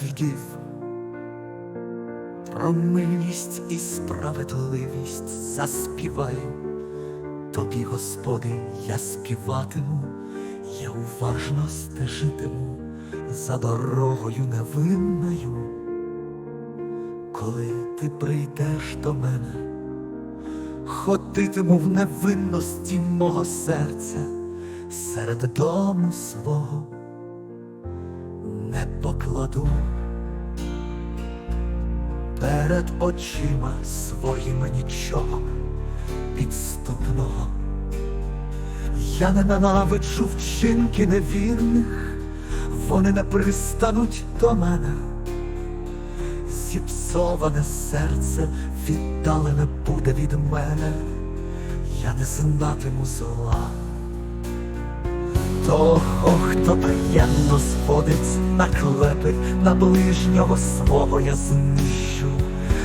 Давідів. Про милість і справедливість заспіваю. Тобі, Господи, я співатиму, я уважно стежитиму за дорогою невинною. Коли ти прийдеш до мене, ходитиму в невинності мого серця серед дому свого не покладу перед очима своїми нічого підступного. Я не ненавиджу вчинки невірних, вони не пристануть до мене. Зіпсоване серце віддалене буде від мене, я не знатиму зла. Того, хто таємно сходить на клепи, на ближнього свого я знищу,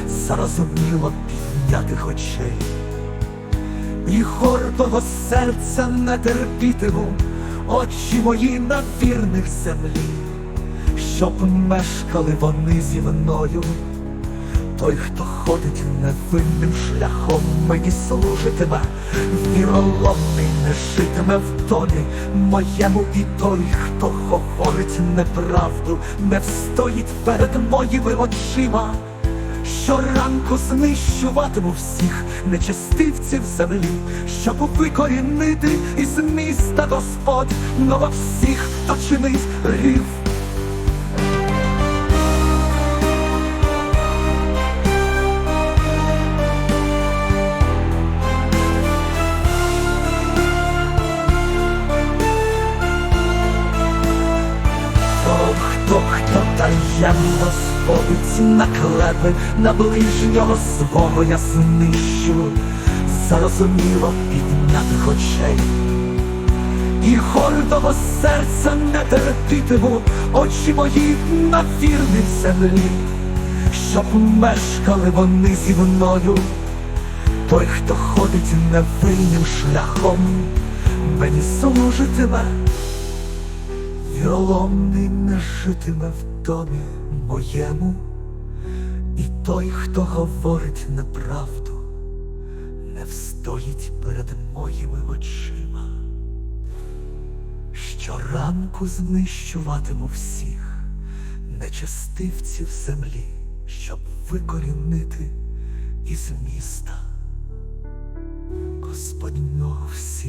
зарозуміло піднятих очей. І гордого серця не терпітиму, очі мої на вірних землі, щоб мешкали вони зі мною. Той, хто ходить невинним шляхом, мені служитиме, віроломний не житиме в домі моєму, і той, хто говорить неправду, не встоїть перед моїми очима. Щоранку знищуватиму всіх нечестивців землі, щоб викорінити із міста Господь, нова всіх, хто чинить гріх. Таємно сходить на клепи, на ближнього свого я знищу, зарозуміло піднятих очей. І гордого серця не терпітиму, очі мої на вірних землі, щоб мешкали вони зі мною. Той, хто ходить невинним шляхом, мені служитиме. Віроломний не житиме в домі моєму, і той, хто говорить неправду, не встоїть перед моїми очима. Щоранку знищуватиму всіх нечестивців землі, щоб викорінити із міста Господнього всіх.